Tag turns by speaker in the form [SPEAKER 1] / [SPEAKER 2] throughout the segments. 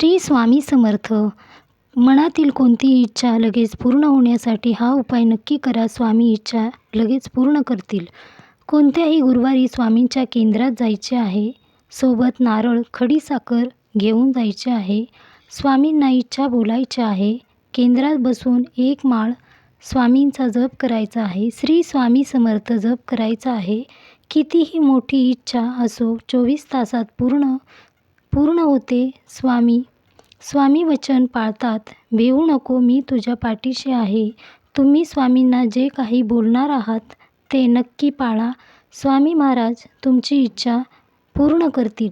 [SPEAKER 1] श्री स्वामी समर्थ. मनातील कोणतीही इच्छा लगेच पूर्ण होण्यासाठी हा उपाय नक्की करा स्वामी इच्छा लगेच पूर्ण करतील. कोणत्याही गुरुवारी स्वामींच्या केंद्रात जायचे आहे सोबत नारळ खडीसाखर घेऊन जायचे आहे स्वामींना इच्छा बोलायची आहे केंद्रात बसून एक माळ स्वामींचा जप करायचा आहे श्री स्वामी समर्थ जप करायचा आहे कितीही मोठी इच्छा असो चोवीस तासात पूर्ण पूर्ण होते स्वामी. स्वामी वचन पाळतात भिवू नको मी तुझ्या पाठीशी आहे. तुम्ही स्वामींना जे काही बोलणार आहात ते नक्की पाळा. स्वामी महाराज तुमची इच्छा पूर्ण करतील.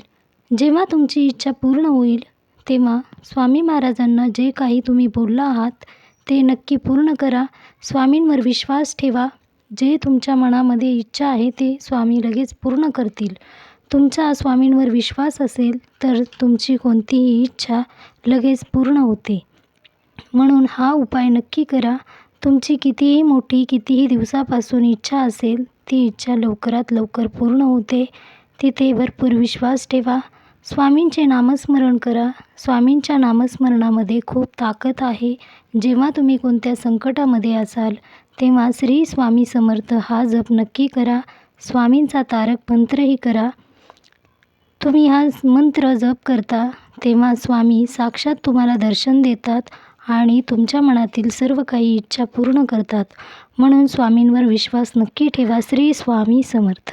[SPEAKER 1] जेव्हा तुमची इच्छा पूर्ण होईल तेव्हा स्वामी महाराजांना जे काही तुम्ही बोलला आहात ते नक्की पूर्ण करा. स्वामींवर विश्वास ठेवा. जे तुमच्या मनामध्ये इच्छा आहे ते स्वामी लगेच पूर्ण करतील. तुमचा स्वामींवर विश्वास असेल तर तुमची कोणतीही इच्छा लगेच पूर्ण होते. म्हणून हा उपाय नक्की करा. तुमची कितीही मोठी कितीही दिवसापासून इच्छा असेल ती इच्छा लवकरात लवकर पूर्ण होते. तिथे भरपूर विश्वास ठेवा. स्वामींचे नामस्मरण करा. स्वामींच्या नामस्मरणामध्ये खूप ताकद आहे. जेव्हा तुम्ही कोणत्या संकटामध्ये असाल तेव्हा श्री स्वामी समर्थ हा जप नक्की करा. स्वामींचा तारक मंत्रही करा. तुम्ही हा मंत्र जप करता तेव्हा स्वामी साक्षात तुम्हाला दर्शन देतात आणि तुमच्या मनातील सर्व काही इच्छा पूर्ण करतात. म्हणून स्वामींवर विश्वास नक्की ठेवा. श्री स्वामी समर्थ.